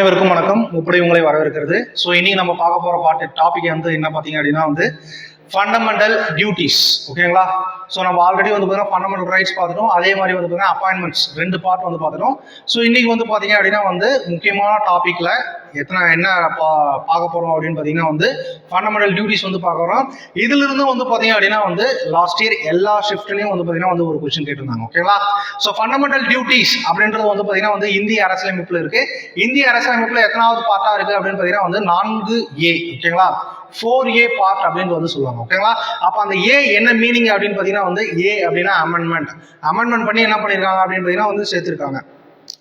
அனைவருக்கும் வணக்கம். முப்படை உங்களை வரவேற்கிறது. ஸோ இன்னைக்கு நம்ம பார்க்க போகிற பாட்டு டாபிக் வந்து என்ன பார்த்தீங்க அப்படின்னா வந்து ஃபண்டமெண்டல் டியூட்டிஸ் ஓகேங்களா ஸோ நம்ம ஆல்ரெடி வந்து பார்த்தீங்கன்னா ஃபண்டமெண்டல் ரைட்ஸ் பார்த்துட்டோம். அதே மாதிரி வந்து பார்த்தீங்கன்னா அப்பாயின்மெண்ட்ஸ் ரெண்டு பார்ட் வந்து பார்த்துட்டோம். ஸோ இன்னைக்கு வந்து பார்த்தீங்க அப்படின்னா வந்து முக்கியமான டாப்பிக்கில் எத்தனை என்ன பா பார்க்க போகிறோம் அப்படின்னு பார்த்தீங்கன்னா வந்து ஃபண்டமெண்டல் டியூட்டிஸ் வந்து பார்க்குறோம் இதிலிருந்து வந்து பார்த்தீங்க அப்படின்னா வந்து லாஸ்ட் இயர் எல்லா ஷிஃப்ட்லையும் வந்து பார்த்தீங்கன்னா வந்து ஒரு கொஸ்டின் கேட்டிருந்தாங்க ஓகேங்களா ஸோ ஃபண்டமெண்டல் டியூட்டிஸ் அப்படின்றது வந்து பார்த்தீங்கன்னா வந்து இந்திய அரசியலமைப்பில் இருக்குது இந்திய அரசியலமைப்பில் எத்தனாவது பார்ட்டாக இருக்குது அப்படின்னு பார்த்தீங்கன்னா வந்து நான்கு ஏ ஓகேங்களா ஃபோர் ஏ பார்ட் அப்படின்னு வந்து சொல்லுவாங்க ஓகேங்களா அப்போ அந்த ஏ என்ன மீனிங் அப்படின்னு பார்த்தீங்கன்னா வந்து ஏ அப்படின்னா அமெண்ட்மெண்ட் அமெண்ட்மெண்ட் பண்ணி என்ன பண்ணியிருக்காங்க அப்படின்னு பார்த்தீங்கன்னா வந்து சேர்த்துருக்காங்க.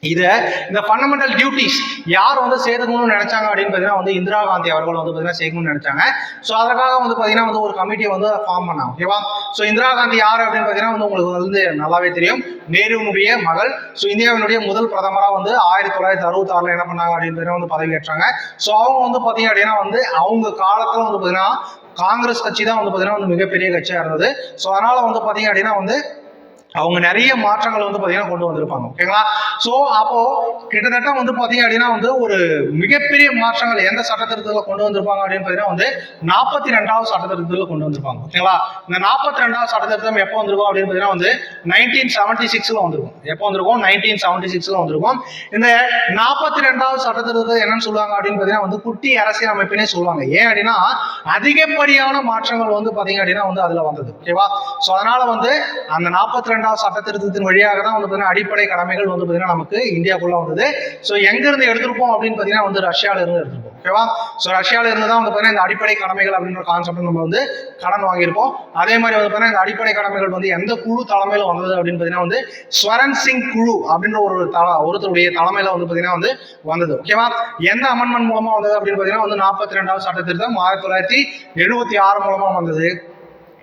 இதை இந்த ஃபண்டமெண்டல் டியூட்டிஸ் யார் வந்து சேர்த்துக்கணும்னு நினைச்சாங்க அப்படின்னு பார்த்தீங்கன்னா வந்து இந்திரா காந்தி அவர்கள் வந்து பார்த்தீங்கன்னா சேர்க்கணும்னு நினைச்சாங்க. ஸோ அதற்காக வந்து பார்த்தீங்கன்னா வந்து ஒரு கமிட்டியை வந்து ஃபார்ம் பண்ணாங்க. ஓகேவா ஸோ இந்திரா காந்தி யார் அப்படின்னு பார்த்தீங்கன்னா வந்து உங்களுக்கு வந்து நல்லாவே தெரியும். நேருனுடைய மகள். ஸோ இந்தியாவினுடைய முதல் பிரதமராக வந்து ஆயிரத்தி தொள்ளாயிரத்தி அறுபத்தாறுல என்ன பண்ணாங்க அப்படின்னு பார்த்தீங்கன்னா வந்து பதவியேற்றாங்க ஸோ அவங்க வந்து பார்த்தீங்க அப்படின்னா வந்து அவங்க காலத்தில் வந்து பார்த்தீங்கன்னா காங்கிரஸ் கட்சி தான் வந்து பார்த்தீங்கன்னா வந்து மிகப்பெரிய கட்சியாக இருந்தது. ஸோ அதனால் வந்து பார்த்தீங்க அப்படின்னா வந்து அவங்க நிறைய மாற்றங்கள் வந்து பார்த்தீங்கன்னா கொண்டு வந்திருப்பாங்க. ஓகேங்களா? ஸோ அப்போ கிட்டத்தட்ட வந்து பார்த்தீங்க அப்படின்னா வந்து ஒரு மிகப்பெரிய மாற்றங்கள் எந்த சட்டத்திருத்தத்தில் கொண்டு வந்திருப்பாங்க அப்படின்னு பார்த்தீங்கன்னா வந்து நாற்பத்தி ரெண்டாவது சட்டத்திருத்தத்தில் கொண்டு வந்திருப்பாங்க. ஓகேங்களா? இந்த நாற்பத்தி ரெண்டாவது சட்டத்திருத்தம் எப்போ வந்திருக்கும் அப்படின்னு பார்த்தீங்கன்னா வந்து நைன்டீன் செவன்டி சிக்ஸில் வந்திருக்கும். எப்போ வந்திருக்கும்? நைன்டீன் செவன்டி சிக்ஸில் வந்திருக்கும். இந்த நாற்பத்தி ரெண்டாவது சட்டத்திருத்தம் என்னன்னு சொல்லுவாங்க அப்படின்னு பார்த்தீங்கன்னா வந்து குட்டி அரசியல் அமைப்பினே சொல்லுவாங்க. ஏன் அப்படின்னா அதிகப்படியான மாற்றங்கள் வந்து பார்த்தீங்க அப்படின்னா வந்து அதில் வந்தது. ஓகேவா? ஸோ அதனால வந்து அந்த நாற்பத்தி ரெண்டாவது சட்ட திருத்தத்தின் வழியாக தான் வந்து பார்த்தீங்கன்னா அடிப்படை கடமைகள் வந்து பார்த்தீங்கன்னா நமக்கு இந்தியாவுக்குள்ள வந்தது. ஸோ எங்கிருந்து எடுத்திருப்போம் அப்படின்னு பார்த்தீங்கன்னா வந்து ரஷ்யாவில இருந்து எடுத்திருப்போம். ஓகேவா ஸோ ரஷ்யாவில இருந்து தான் வந்து பார்த்தீங்கன்னா இந்த அடிப்படை கடமைகள் அப்படின்ற கான்செப்ட் நம்ம வந்து கடன் வாங்கியிருப்போம். அதே மாதிரி வந்து பார்த்தீங்கன்னா இந்த அடிப்படை கடமைகள் வந்து எந்த குழு தலைமையில் வந்தது அப்படின்னு பார்த்தீங்கன்னா வந்து ஸ்வரன் சிங் குழு அப்படின்ற ஒரு தல ஒருத்தருடைய தலைமையில் வந்து பார்த்தீங்கன்னா வந்து வந்தது. ஓகேவா எந்த அமெண்ட்மெண்ட் மூலமா வந்தது அப்படின்னு பார்த்தீங்கன்னா வந்து நாற்பத்தி ரெண்டாவது சட்ட திருத்தம் ஆயிரத்தி தொள்ளாயிரத்தி எழுபத்தி ஆறு மூலமா வந்தது.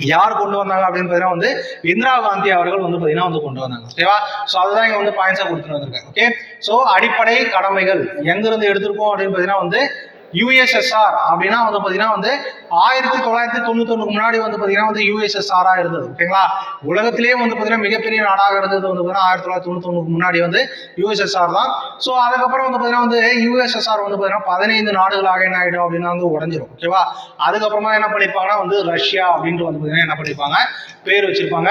யார் கொண்டு வந்தாங்க அப்படின்னு பார்த்தீங்கன்னா வந்து இந்திரா காந்தி அவர்கள் வந்து பார்த்தீங்கன்னா வந்து கொண்டு வந்தாங்க. ஓகேவா ஸோ அதுதான் இங்கே வந்து பாயிண்ட்ஸாக கொடுத்துட்டு வந்திருக்காங்க ஓகே ஸோ அடிப்படை கடமைகள் எங்கிருந்து எடுத்திருக்கோம் அப்படின்னு பார்த்தீங்கன்னா வந்து யூஎஸ்எஸ்ஆர் அப்படின்னா வந்து பார்த்தீங்கன்னா வந்து ஆயிரத்தி தொள்ளாயிரத்தி தொண்ணூத்தொன்னுக்கு முன்னாடி வந்து பார்த்தீங்கன்னா வந்து யுஎஸ்எஸ்ஆராக இருந்தது ஓகேங்களா உலகத்திலேயே வந்து பார்த்தீங்கன்னா மிகப்பெரிய நாடாக இருந்தது வந்து பார்த்தீங்கன்னா ஆயிரத்தி தொள்ளாயிரத்தி தொண்ணூத்தொன்னுக்கு முன்னாடி வந்து யூஎஸ்எஸ்ஆர் தான். ஸோ அதுக்கப்புறம் வந்து பார்த்தீங்கன்னா வந்து யூஎஸ்எஸ்ஆர் வந்து பார்த்தீங்கன்னா பதினைந்து நாடுகளாக என்ன ஆகிடும் அப்படின்னா வந்து உடஞ்சிரும் ஓகேவா அதுக்கப்புறமா என்ன பண்ணிப்பாங்கன்னா வந்து ரஷ்யா அப்படின்ட்டு வந்து பார்த்தீங்கன்னா என்ன பண்ணிப்பாங்க? பேர் வச்சிருப்பாங்க.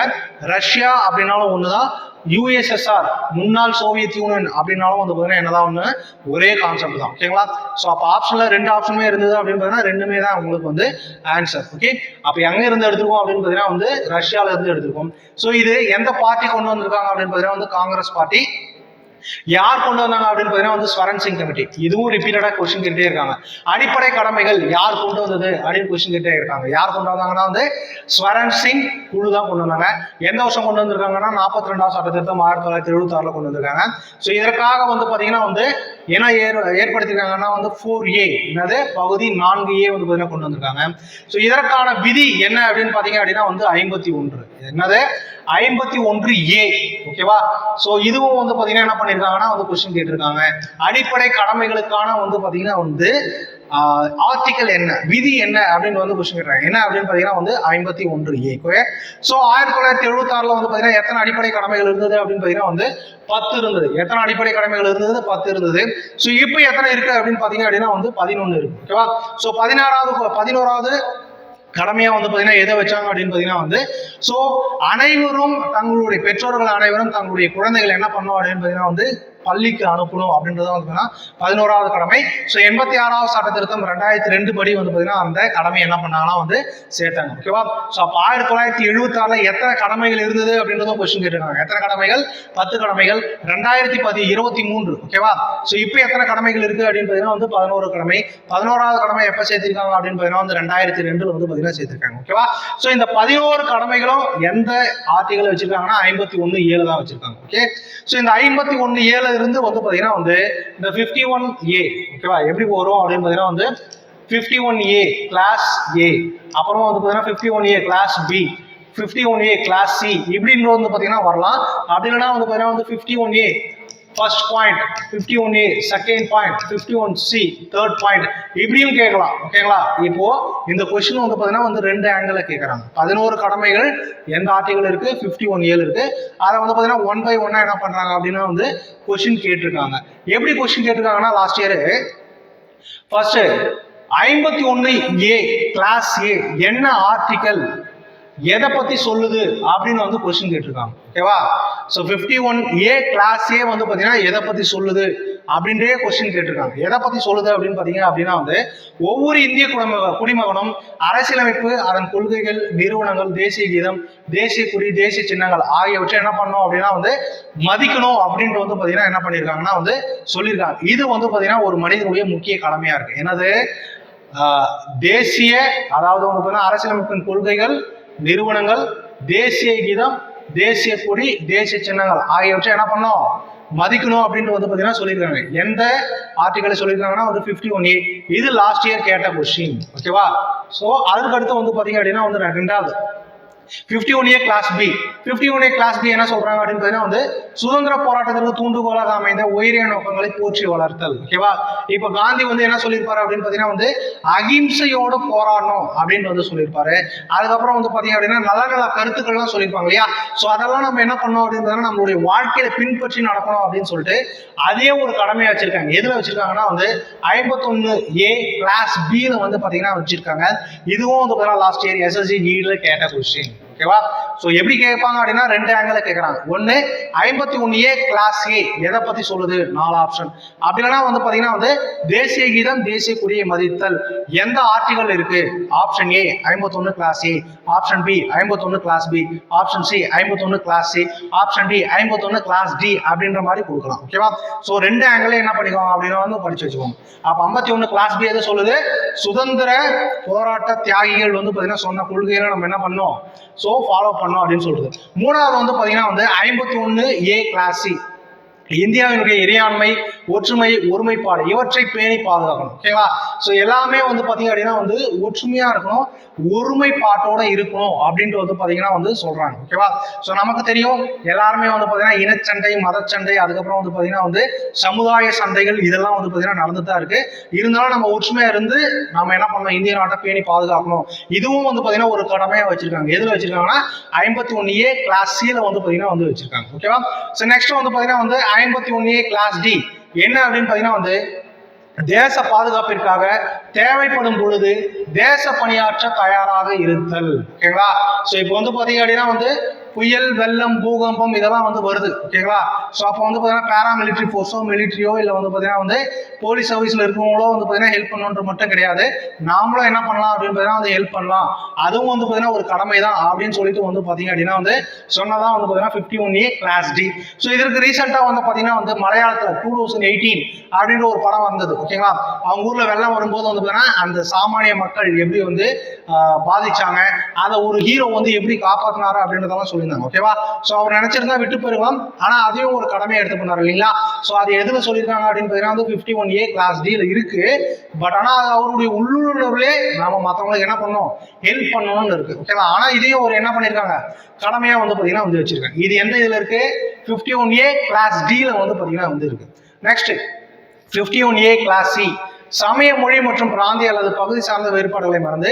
ரஷ்யா அப்படின்னாலும் ஒன்று தான் யூஎஸ்எஸ்ஆர் முன்னாள் சோவியத் யூனியன் அப்படின்னாலும் வந்து பார்த்தீங்கன்னா என்னதான் ஒன்று ஒரே கான்செப்ட் தான். ஓகேங்களா ஸோ அப்போ ஆப்ஷனில் ரெண்டு ஆப்ஷனுமே இருந்தது அப்படின்னு பார்த்தீங்கன்னா ரெண்டுமே தான் உங்களுக்கு வந்து ஆன்சர் ஓகே அப்போ எங்கே இருந்து எடுத்திருக்கோம் அப்படின்னு பார்த்தீங்கன்னா வந்து ரஷ்யாவில் இருந்து எடுத்திருக்கோம். ஸோ இது எந்த பார்ட்டி கொண்டு வந்திருக்காங்க அப்படின்னு பார்த்தீங்கன்னா வந்து காங்கிரஸ் பார்ட்டி யார் கொண்டு வந்தாங்க அப்படின்னு பார்த்தீங்கன்னா வந்து ஸ்வரன் சிங் கமிட்டி. இதுவும் ரிப்பீட்டடாக கொஸ்டின் கேட்டே இருக்காங்க. அடிப்படை கடமைகள் யார் கொண்டு வந்தது அப்படின்னு கொஸ்டின் கேட்டே இருக்காங்க. யார் கொண்டு வந்தாங்கன்னா வந்து ஸ்வரன் சிங் குழு தான் கொண்டு வந்தாங்க. எந்த வருஷம் கொண்டு வந்திருக்காங்கன்னா நாற்பத்தி ரெண்டாவது சட்ட திருத்தம் ஆயிரத்தி தொள்ளாயிரத்தி எழுபத்தி கொண்டு வந்திருக்காங்க. ஸோ இதற்காக வந்து பார்த்தீங்கன்னா வந்து என்ன ஏற் ஏற்படுத்திருக்காங்கன்னா வந்து ஃபோர் ஏ என்னது? பகுதி நான்கு ஏ வந்து பார்த்தீங்கன்னா கொண்டு வந்திருக்காங்க. ஸோ இதற்கான விதி என்ன அப்படின்னு பார்த்தீங்க அப்படின்னா வந்து ஐம்பத்தி ஒன்று. என்னது? ஐம்பத்தி ஒன்று ஏ ஓகேவா? ஸோ இதுவும் வந்து பார்த்தீங்கன்னா என்ன பண்ணியிருக்காங்கன்னா வந்து கொஸ்டின் கேட்டிருக்காங்க. அடிப்படை கடமைகளுக்கான வந்து பார்த்தீங்கன்னா வந்து ஆர்டிக்கல் என்ன விதி என்ன அப்படின்னு வந்து கொஸ்டின் கேட்குறாங்க என்ன அப்படின்னு பார்த்தீங்கன்னா வந்து ஐம்பத்தி ஒன்று ஏ ஓகே ஸோ ஆயிரத்தி தொள்ளாயிரத்தி எழுபத்தாறில் வந்து பார்த்தீங்கன்னா எத்தனை அடிப்படை கடமைகள் இருந்தது அப்படின்னு பார்த்தீங்கன்னா வந்து பத்து இருந்தது. எத்தனை அடிப்படை கடமைகள் இருந்தது? பத்து இருந்தது. ஸோ இப்போ எத்தனை இருக்கு அப்படின்னு பார்த்தீங்கன்னா அப்படின்னா வந்து பதினொன்று இருக்கு ஓகேவா ஸோ பதினாறாவது பதினோராவது கடமையா வந்து பாத்தீங்கன்னா எதை வச்சாங்க அப்படின்னு பாத்தீங்கன்னா வந்து சோ அனைவரும் தங்களுடைய பெற்றோர்கள் அனைவரும் தங்களுடைய குழந்தைகள் என்ன பண்ணுவோம் அப்படின்னு பாத்தீங்கன்னா வந்து பள்ளிக்கு அனுப்பணும் அப்படின்றத வந்து பார்த்தீங்கன்னா பதினோராவது கடமை. ஸோ எண்பத்தி ஆறாவது சட்ட திருத்தம் ரெண்டாயிரத்தி ரெண்டு படி வந்து பார்த்தீங்கன்னா அந்த கடமை என்ன பண்ணாங்கன்னா வந்து சேர்த்தாங்க. ஓகேவா ஸோ அப்போ ஆயிரத்தி தொள்ளாயிரத்தி எழுபத்தாறுல எத்தனை கடமைகள் இருந்தது அப்படின்றதும் கொஸ்டின் கேட்டிருக்காங்க. எத்தனை கடமைகள்? பத்து கடமைகள். ரெண்டாயிரத்தி பதி இருபத்தி மூன்று. ஓகேவா ஸோ இப்போ எத்தனை கடமைகள் இருக்கு அப்படின்னு பார்த்தீங்கன்னா வந்து பதினோரு கடமை. பதினோராவது கடமை எப்போ சேர்த்திருக்காங்க அப்படின்னு பார்த்தீங்கன்னா வந்து ரெண்டாயிரத்தி ரெண்டுல வந்து பார்த்தீங்கன்னா சேர்த்திருக்காங்க. ஓகேவா ஸோ இந்த பதினோரு கடமைகளும் எந்த ஆர்டிகளை வச்சிருக்காங்கன்னா ஐம்பத்தி ஒன்று ஏழு தான் வச்சிருக்காங்க. ஓகே ஸோ இந்த ஐம்பத்தி ஒன்று ஏழு இருந்து வந்து பார்த்தீங்கன்னா வந்து இந்த ஃபிஃப்டி ஒன் ஏ ஓகேவா எப்படி வரும் அப்படின்னு பார்த்தீங்கன்னா வந்து fifty one A class A அப்புறமா வந்து பார்த்தீங்கன்னா fifty one A class B fifty one A class C இப்படின்றது வந்து பார்த்தீங்கன்னா வரலாம். அப்படி இல்லைன்னா வந்து பார்த்தீங்கன்னா வந்து fifty one A first point fifty one A second point fifty one C third point இப்படியும் கேட்கலாம். ஓகேங்களா இப்போ இந்த கொஸ்டின் வந்து பார்த்தீங்கன்னா வந்து ரெண்டு ஆங்கிளில் கேட்குறாங்க. பதினோரு கடமைகள் எந்த ஆர்டிகல் இருக்கு? ஃபிஃப்டி ஒன் ஏழு இருக்கு. அதை வந்து பார்த்தீங்கன்னா ஒன் பை ஒன்னா என்ன பண்றாங்க அப்படின்னா வந்து கொஸ்டின் கேட்டிருக்காங்க. எப்படி கொஸ்டின் கேட்டிருக்காங்கன்னா லாஸ்ட் இயர் ஃபர்ஸ்ட் ஐம்பத்தி ஒன்று ஏ கிளாஸ் ஏ என்ன ஆர்டிக்கல் எதை பத்தி சொல்லுது அப்படின்னு வந்து கொஸ்டின் கேட்டிருக்காங்க. ஓகேவா so fifty one A class A வந்து பார்த்தீங்கன்னா எதை பத்தி சொல்லுது அப்படின்றே கொஸ்டின் கேட்டிருக்காங்க. எதை பத்தி சொல்லுது அப்படின்னு பார்த்தீங்க அப்படின்னா வந்து ஒவ்வொரு இந்திய குடிம குடிமகனும் அரசியலமைப்பு அதன் கொள்கைகள் நிறுவனங்கள் தேசிய கீதம் தேசிய குடி தேசிய சின்னங்கள் ஆகியவற்றை என்ன பண்ணணும் அப்படின்னா வந்து மதிக்கணும் அப்படின்ட்டு வந்து பார்த்தீங்கன்னா என்ன பண்ணியிருக்காங்கன்னா வந்து சொல்லியிருக்காங்க இது வந்து பார்த்தீங்கன்னா ஒரு மனிதனுடைய முக்கிய கடமையா இருக்கு. எனது தேசிய அதாவது வந்து பார்த்தீங்கன்னா அரசியலமைப்பின் கொள்கைகள் நிறுவனங்கள் தேசிய கீதம் தேசிய கொடி தேசிய சின்னங்கள் ஆகியவற்றை என்ன பண்ணோம் மதிக்கணும் அப்படின்ட்டு வந்து பார்த்தீங்கன்னா சொல்லியிருக்காங்க. எந்த ஆர்டிக்கலை சொல்லியிருக்காங்கன்னா வந்து ஃபிஃப்டி ஒன் ஏ இது லாஸ்ட் இயர் கேட்ட கொஸ்டின் ஓகேவா ஸோ அதுக்கடுத்து வந்து பார்த்தீங்க அப்படின்னா வந்து ரெண்டாவது. Fifty one A class B fifty one class B என்ன சொல்றாங்க அப்படின்னு பார்த்தீங்கன்னா வந்து சுதந்திர போராட்டத்திற்கு தூண்டுகோலாக அமைந்த உயரிய நோக்கங்களை போற்றி வளர்த்தல். ஓகேவா இப்போ காந்தி வந்து என்ன சொல்லியிருப்பாரு அப்படின்னு பார்த்தீங்கன்னா வந்து அகிம்சையோடு போராடணும் அப்படின்னு வந்து சொல்லியிருப்பாரு. அதுக்கப்புறம் வந்து பார்த்தீங்க அப்படின்னா நல்ல நல்ல கருத்துக்கள்லாம் சொல்லியிருப்பாங்க இல்லையா? ஸோ அதெல்லாம் நம்ம என்ன பண்ணோம் அப்படின்னு பார்த்தீங்கன்னா நம்மளுடைய வாழ்க்கையில பின்பற்றி நடக்கணும் அப்படின்னு சொல்லிட்டு அதே ஒரு கடமையை வச்சிருக்காங்க. எதுல வச்சிருக்காங்கன்னா வந்து ஐம்பத்தொன்னு ஏ கிளாஸ் பில வந்து பார்த்தீங்கன்னா வச்சிருக்காங்க. இதுவும் வந்து பார்த்தீங்கன்னா லாஸ்ட் இயர் எஸ்எஸ்சி நீட்ல கேட்ட கொஸ்டின் ஓகேவா? ஸோ எப்படி கேட்பாங்க அப்படின்னா ரெண்டு ஆங்கிள் கேட்குறாங்க ஒன்று ஐம்பத்தி ஒன்று ஏ கிளாஸ் ஏ எதை பற்றி சொல்லுது? நாலு ஆப்ஷன் அப்படி இல்லைன்னா வந்து பார்த்தீங்கன்னா வந்து தேசிய கீதம் தேசிய கொடியை மதித்தல். எந்த ஆர்டிகல் இருக்கு? ஆப்ஷன் ஏ ஐம்பத்தொன்று கிளாஸ் ஏ ஆப்ஷன் பி ஐம்பத்தொன்று கிளாஸ் பி ஆப்ஷன் சி ஐம்பத்தொன்று கிளாஸ் சி ஆப்ஷன் டி ஐம்பத்தொன்று கிளாஸ் டி அப்படின்ற மாதிரி கொடுக்கலாம். ஓகேவா? ஸோ ரெண்டு ஆங்கிளே என்ன பண்ணிக்கோங்க அப்படின்னு வந்து படிச்சு வச்சுக்கோங்க அப்போ ஐம்பத்தி ஒன்று கிளாஸ் பி எது சொல்லுது? சுதந்திர போராட்ட தியாகிகள் வந்து பார்த்தீங்கன்னா சொன்ன கொள்கைகளை நம்ம என்ன பண்ணோம் ஸோ ஃபாலோ பண்ணும் அப்படின்னு சொல்றது. மூணாவது வந்து பார்த்தீங்கன்னா வந்து ஐம்பத்தி ஒன்று ஏ கிளாசி இந்தியாவினுடைய இறையாண்மை ஒற்றுமை ஒருமைப்பாடு இவற்றை பேணி பாதுகாக்கணும். ஓகேவா ஸோ எல்லாமே வந்து பார்த்தீங்க அப்படின்னா வந்து ஒற்றுமையாக இருக்கணும் ஒருமைப்பாட்டோட இருக்கணும் அப்படின்ட்டு வந்து பார்த்தீங்கன்னா வந்து சொல்கிறாங்க ஓகேவா ஸோ நமக்கு தெரியும் எல்லாருமே வந்து பார்த்தீங்கன்னா இனச்சண்டை மதச்சண்டை அதுக்கப்புறம் வந்து பார்த்தீங்கன்னா வந்து சமுதாய சண்டைகள் இதெல்லாம் வந்து பார்த்தீங்கன்னா நடந்துட்டு தான் இருக்குது இருந்தாலும் நம்ம ஒற்றுமையாக இருந்து நம்ம என்ன பண்ணணும் இந்திய நாட்டை பேணி பாதுகாக்கணும். இதுவும் வந்து பார்த்தீங்கன்னா ஒரு கடமையாக வச்சிருக்காங்க. எதில் வச்சிருக்காங்கன்னா ஐம்பத்தி ஒன்று ஏ கிளாஸ் சியில் வந்து பார்த்தீங்கன்னா வந்து வச்சிருக்காங்க. ஓகேவா ஸோ நெக்ஸ்ட் வந்து பார்த்தீங்கன்னா வந்து ஐம்பத்தி ஒன்று ஏ கிளாஸ் டி என்ன அப்படின்னு பார்த்தீங்கன்னா வந்து தேச பாதுகாப்பிற்காக தேவைப்படும் பொழுது தேச பணியாற்ற தயாராக இருத்தல். ஓகேங்களா? ஸோ இப்போ வந்து பார்த்தீங்க அப்படின்னா வந்து புயல் வெள்ளம் பூகம்பம் இதெல்லாம் வந்து வருது ஓகேங்களா ஸோ அப்போ வந்து பார்த்தீங்கன்னா பேராமிலிட்ரி ஃபோர்ஸோ மிலிட்ரியோ இல்லை வந்து பார்த்தீங்கன்னா வந்து போலீஸ் சர்வீஸில் இருக்கிறவங்களோ வந்து பார்த்தீங்கன்னா ஹெல்ப் பண்ணணுன்ற மட்டும் கிடையாது. நாமளும் என்ன பண்ணலாம் அப்படின்னு பார்த்தீங்கன்னா வந்து ஹெல்ப் பண்ணலாம். அதுவும் வந்து பார்த்தீங்கன்னா ஒரு கடமை தான் அப்படின்னு சொல்லிட்டு வந்து பார்த்தீங்க அப்படின்னா வந்து சொன்னதான் வந்து பார்த்தீங்கன்னா fifty one A class D so இதற்கு ரீசெண்டாக வந்து பார்த்தீங்கன்னா வந்து மலையாளத்தில் டூ தௌசண்ட் எயிட்டீன் அப்படின்ற ஒரு படம் வந்தது ஓகேங்களா அவங்க ஊரில் வெள்ளம் வரும்போது வந்து பார்த்தீங்கன்னா அந்த சாமானிய மக்கள் எப்படி வந்து பாதிச்சாங்க அதை ஒரு ஹீரோ வந்து எப்படி காப்பாற்றினாரு அப்படின்றதெல்லாம் சொல்லியிருந்தாங்க ஓகேவா ஸோ அவர் நினைச்சிருந்தா விட்டு போயிருக்கலாம் ஆனால் அதையும் ஒரு கடமையை எடுத்து பண்ணாரு இல்லைங்களா? ஸோ அது எதுல சொல்லியிருக்காங்க அப்படின்னு பார்த்தீங்கன்னா வந்து ஃபிஃப்டி ஒன் ஏ கிளாஸ் டியில் இருக்கு. பட் ஆனால் அது அவருடைய உள்ளுணர்வுலே நாம மற்றவங்களுக்கு என்ன பண்ணோம் ஹெல்ப் பண்ணணும்னு இருக்கு ஓகேவா ஆனால் இதையும் ஒரு என்ன பண்ணியிருக்காங்க? கடமையாக வந்து பார்த்தீங்கன்னா வந்து வச்சிருக்காங்க இது எந்த இதில் இருக்கு? ஃபிஃப்டி ஒன் ஏ கிளாஸ் டியில் வந்து பார்த்தீங்கன்னா வந்து இருக்கு. Next fifty one A class C சமய மொழி மற்றும் பிராந்திய அல்லது பகுதி சார்ந்த வேறுபாடுகளை மறந்து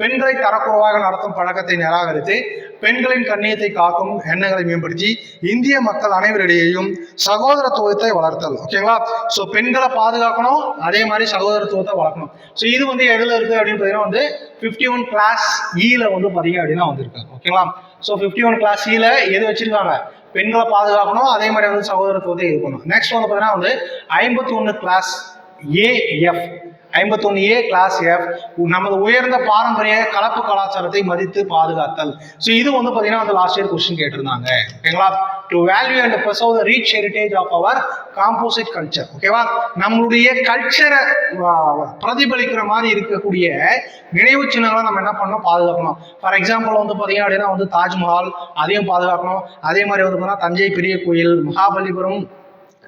பெண்களை தரக்குறைவாக நடத்தும் பழக்கத்தை நிராகரித்து பெண்களின் கண்ணியத்தை காக்கும் எண்ணங்களை மேம்படுத்தி இந்திய மக்கள் அனைவரிடையேயும் சகோதரத்துவத்தை வளர்த்தல் ஓகேங்களா ஸோ பெண்களை பாதுகாக்கணும் அதே மாதிரி சகோதரத்துவத்தை வளர்க்கணும். ஸோ இது வந்து எதில் இருக்குது அப்படின்னு பார்த்தீங்கன்னா வந்து ஃபிஃப்டி ஒன் கிளாஸ் ஈல வந்து பார்த்தீங்க அப்படின்னா வந்திருக்காங்க ஓகேங்களா so fifty one class e ஈல எது வச்சிருக்காங்க? பெண்களை பாதுகாக்கணும் அதே மாதிரி வந்து சகோதரத்துவத்தை இருக்கணும் நெக்ஸ்ட் வந்து பார்த்தீங்கன்னா வந்து ஐம்பத்தி ஒன்று கிளாஸ் ஏஎஃப் ஐம்பத்தொன்னு ஏ கிளாஸ் எஃப் நமது உயர்ந்த பாரம்பரிய கலப்பு கலாச்சாரத்தை மதித்து பாதுகாத்தல். ஸோ இது வந்து பார்த்தீங்கன்னா வந்து லாஸ்ட் இயர் கொஸ்டின் கேட்டிருந்தாங்க. ஓகேங்களா? To value and preserve the rich heritage of our composite culture ஓகேவா? நம்மளுடைய கல்ச்சரை பிரதிபலிக்கிற மாதிரி இருக்கக்கூடிய நினைவு சின்னங்களை நம்ம என்ன பண்ணணும்? பாதுகாக்கணும். ஃபார் எக்ஸாம்பிள் வந்து பார்த்தீங்க அப்படின்னா வந்து தாஜ்மஹால் அதையும் பாதுகாக்கணும். அதே மாதிரி வந்து பார்த்தீங்கன்னா தஞ்சை பெரிய கோயில் மகாபலிபுரம்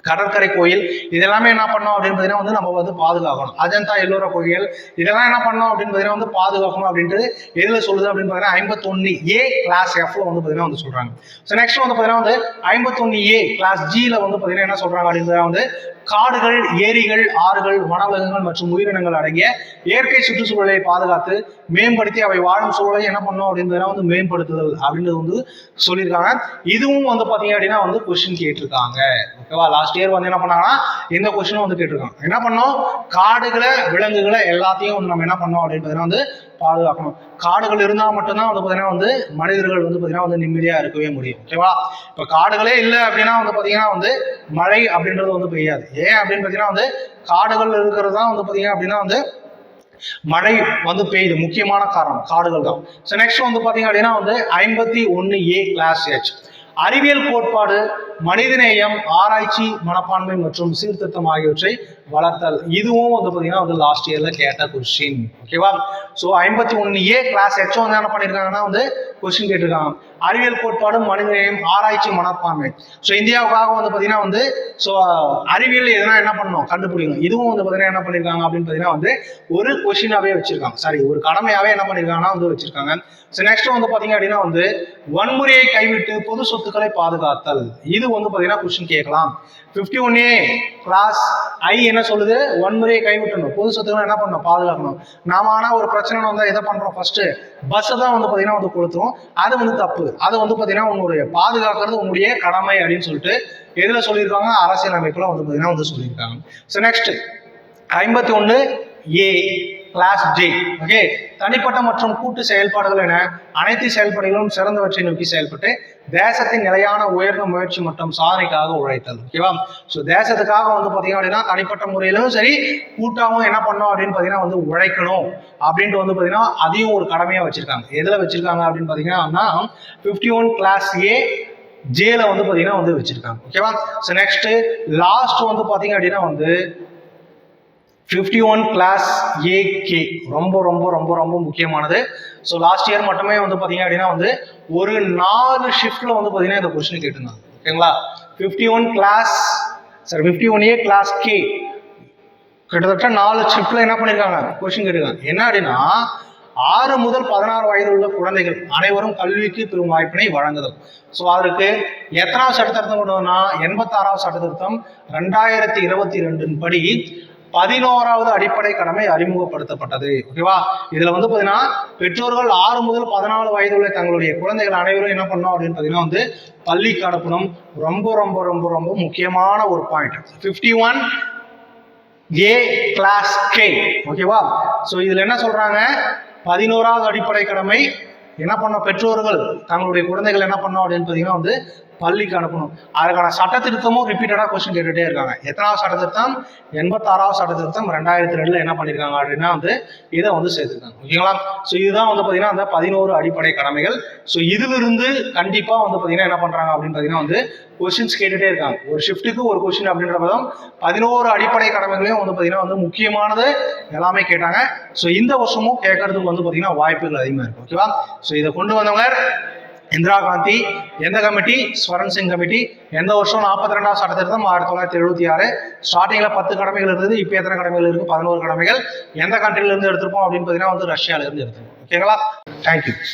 கடற்கரை கோயில் இதெல்லாமே என்ன பண்ணோம் அப்படின்னு பார்த்தீங்கன்னா வந்து நம்ம வந்து பாதுகாக்கணும். அஜந்தா எல்லோரா கோயில் இதெல்லாம் என்ன பண்ணோம் அப்படின்னு பார்த்தீங்கன்னா வந்து பாதுகாக்கணும் அப்படின்ட்டு எதில் சொல்லுது அப்படின்னு பார்த்தீங்கன்னா ஐம்பத்தொன்னு ஏ கிளாஸ் எஃப்ல வந்து பார்த்தீங்கன்னா வந்து சொல்றாங்க. ஸோ நெக்ஸ்ட் வந்து பார்த்தீங்கன்னா வந்து ஐம்பத்தொன்னு ஏ கிளாஸ் ஜியில் வந்து பார்த்தீங்கன்னா என்ன சொல்றாங்க அப்படின்னு வந்து காடுகள் ஏரிகள் ஆறுகள் வனவிலங்குகள் மற்றும் உயிரினங்கள் அடங்கிய இயற்கை சுற்றுச்சூழலை பாதுகாத்து மேம்படுத்தி அவை வாழும் சூழலை என்ன பண்ணும் அப்படின்றத வந்து மேம்படுத்துதல் அப்படின்றது வந்து சொல்லியிருக்காங்க. இதுவும் வந்து பார்த்தீங்க அப்படின்னா வந்து கொஸ்டின் கேட்டிருக்காங்க. ஓகேவா லாஸ்ட் இயர் வந்து என்ன பண்ணாங்கன்னா இந்த கொஸ்டினும் வந்து கேட்டிருக்காங்க. என்ன பண்ணோம்? காடுகளை விலங்குகளை எல்லாத்தையும் நம்ம என்ன பண்ணோம் அப்படின்றதுனா வந்து பாதுகாக்கணும். காடுகள் இருந்தால் மட்டும்தான் வந்து பார்த்தீங்கன்னா வந்து மனிதர்கள் வந்து பார்த்தீங்கன்னா வந்து நிம்மதியாக இருக்கவே முடியும். ஓகேவா இப்போ காடுகளே இல்லை அப்படின்னா வந்து பார்த்தீங்கன்னா வந்து மழை அப்படின்றது வந்து பெய்யாது. ஏன் அப்படின்னு பார்த்தீங்கன்னா வந்து காடுகள் இருக்கிறது தான் வந்து பார்த்தீங்கன்னா அப்படின்னா வந்து மழை வந்து பெய்யுது. முக்கியமான காரணம் காடுகள் தான். ஸோ நெக்ஸ்ட் வந்து பார்த்தீங்க அப்படின்னா வந்து ஐம்பத்தி ஒன்று ஏ கிளாஸ் ஹெச் அறிவியல் கோட்பாடு மனிதநேயம் ஆராய்ச்சி மனப்பான்மை மற்றும் சீர்திருத்தம் ஆகியவற்றை வளர்த்தல். இதுவும் வந்து பார்த்தீங்கன்னா வந்து லாஸ்ட் இயர்ல கேட்ட கொஸ்டின் ஓகேவா ஸோ ஐம்பத்தி ஒன்று ஏ கிளாஸ் ஹெச் வந்து என்ன பண்ணியிருக்காங்கன்னா வந்து கொஸ்டின் கேட்டிருக்காங்க. அறிவியல் கோட்பாடு மனிதநேயம் ஆராய்ச்சி மனப்பான்மை. ஸோ இந்தியாவுக்காக வந்து பார்த்தீங்கன்னா வந்து ஸோ அறிவியல் எதனா என்ன பண்ணணும்? கண்டுபிடிக்கணும். இதுவும் வந்து பார்த்தீங்கன்னா என்ன பண்ணியிருக்காங்க அப்படின்னு பார்த்தீங்கன்னா வந்து ஒரு கொஷினாவே வச்சிருக்காங்க. சாரி ஒரு கடமையாவே என்ன பண்ணியிருக்காங்கன்னா வந்து வச்சிருக்காங்க. ஸோ நெக்ஸ்ட் வந்து பார்த்தீங்க அப்படின்னா வந்து வன்முறையை கைவிட்டு பொது சொத்துக்களை பாதுகாத்தல். இது வந்து பார்த்தீங்கன்னா கொஸ்டின் கேட்கலாம். Fifty one A class I என்ன சொல்லுது? வன்முறையை கைவிட்டணும் பொது சொத்துக்களை என்ன பண்ணணும்? பாதுகாக்கணும். நாம ஆனா ஒரு பிரச்சனை வந்தால் எதை பண்றோம்? ஃபர்ஸ்ட் பஸ்ஸை தான் வந்து பார்த்தீங்கன்னா வந்து கொடுத்துரும் அது வந்து தப்பு. அது வந்து பார்த்தீங்கன்னா உன்னுடைய பாதுகாக்கிறது உன்னுடைய கடமை அப்படின்னு சொல்லிட்டு எதுல சொல்லியிருக்காங்க அரசியல் அமைப்புல வந்து பார்த்தீங்கன்னா வந்து சொல்லியிருக்காங்க. ஸோ நெக்ஸ்ட் ஐம்பத்தி ஒன்று ஏ கிளாஸ் ஜே ஓகே தனிப்பட்ட மற்றும் கூட்டு செயல்பாடுகள் என அனைத்து செயல்பாடுகளும் சிறந்தவற்றை நோக்கி செயல்பட்டு தேசத்தின் நிலையான உயர்ந்த முயற்சி மற்றும் சாதனைக்காக உழைத்தல் ஓகேவா ஸோ தேசத்துக்காக வந்து பார்த்தீங்க அப்படின்னா தனிப்பட்ட முறையிலும் சரி கூட்டாகவும் என்ன பண்ணோம் அப்படின்னு பார்த்தீங்கன்னா வந்து உழைக்கணும் அப்படின்ட்டு வந்து பார்த்தீங்கன்னா அதையும் ஒரு கடமையாக வச்சிருக்காங்க. எதில் வச்சிருக்காங்க அப்படின்னு பார்த்தீங்கன்னா ஃபிஃப்டி ஒன் கிளாஸ் ஏ ஜேல வந்து பார்த்தீங்கன்னா வந்து வச்சிருக்காங்க ஓகேவா ஸோ நெக்ஸ்ட் லாஸ்ட் வந்து பார்த்தீங்க அப்படின்னா வந்து ஃபிஃப்டி ஒன் கிளாஸ் ஏகே ரொம்ப ரொம்ப ரொம்ப ரொம்ப முக்கியமானது. ஸோ லாஸ்ட் இயர் மட்டுமே வந்து பார்த்தீங்க அப்படின்னா வந்து ஒரு நாலு ஷிஃப்ட்டில் வந்து பார்த்தீங்கன்னா இந்த கொஸ்டின் கேட்டிருந்தாங்க. ஓகேங்களா? Fifty one class sir fifty one A class K கிட்டத்தட்ட நாலு ஷிஃப்ட்டில் என்ன பண்ணியிருக்காங்க கொஸ்டின் கேட்டிருக்காங்க. என்ன அப்படின்னா ஆறு முதல் பதினாறு வயது உள்ள குழந்தைகள் அனைவரும் கல்விக்கு பெரும் வாய்ப்பினை வழங்குதல். ஸோ அதற்கு எத்தனாவது சட்டத்திருத்தம் கொண்டு வந்தோம்னா எண்பத்தாறாவது சட்டத்திருத்தம் ரெண்டாயிரத்தி இருபத்தி ரெண்டின் படி பதினோராவது அடிப்படை கடமை அறிமுகப்படுத்தப்பட்டது. ஓகேவா இதுல வந்து பாத்தீங்கன்னா பெற்றோர்கள் ஆறு முதல் பதினாலு வயதுள்ள தங்களுடைய குழந்தைகள் அனைவரும் என்ன பண்ணோம் அப்படின்னு பாத்தீங்கன்னா வந்து பள்ளிக்கு அனுப்பணும் ரொம்ப ரொம்ப ரொம்ப ரொம்ப முக்கியமான ஒரு point fifty one A class K ஓகேவா ஸோ இதுல என்ன சொல்றாங்க? பதினோராவது அடிப்படை கடமை என்ன பண்ண பெற்றோர்கள் தங்களுடைய குழந்தைகள் என்ன பண்ணோம் அப்படின்னு பார்த்தீங்கன்னா வந்து பள்ளிக்கு அனுப்பணும். அதுக்கான சட்ட திருத்தமும் ரிப்பீட்டடாக கொஸ்டின் கேட்டுகிட்டே இருக்காங்க. எத்தனாவது சட்ட திருத்தம் எண்பத்தாறாவது சட்ட திருத்தம் ரெண்டாயிரத்தி ரெண்டில் என்ன பண்ணியிருக்காங்க அப்படின்னா வந்து இதை வந்து சேர்த்துருக்காங்க. ஓகேங்களா ஸோ இதுதான் வந்து பார்த்தீங்கன்னா அந்த பதினோரு அடிப்படை கடமைகள். ஸோ இதிலிருந்து கண்டிப்பாக வந்து பார்த்தீங்கன்னா என்ன பண்ணுறாங்க அப்படின்னு பார்த்தீங்கன்னா வந்து கொஸ்டின்ஸ் கேட்டுகிட்டே இருக்காங்க. ஒரு ஷிஃப்ட்டுக்கு ஒரு கொஸ்டின் அப்படின்ற பதம் பதினோரு அடிப்படை கடமைகளையும் வந்து பார்த்தீங்கன்னா வந்து முக்கியமானது எல்லாமே கேட்டாங்க. ஸோ இந்த வருஷமும் கேட்கறதுக்கு வந்து பார்த்தீங்கன்னா வாய்ப்புகள் அதிகமாக இருக்கும் ஓகேவா ஸோ இதை கொண்டு வந்தவங்க இந்திரா காந்தி எந்த கமிட்டி? ஸ்வரன் சிங் கமிட்டி. எந்த வருஷம்? நாற்பத்தி ரெண்டாம் சட்ட திருத்தம் ஆயிரத்தி தொள்ளாயிரத்தி எழுபத்தி ஆறு. ஸ்டார்டிங்கில் பத்து கடமைகள் இருந்தது இப்போ எத்தனை கடமைகள் இருக்குது பதினோரு கடமைகள். எந்த கண்ட்ரிலிருந்து எடுத்திருப்போம் அப்படின்னு பார்த்தீங்கன்னா வந்து ரஷ்யால இருந்து எடுத்திருப்போம். ஓகேங்களா தேங்க்யூ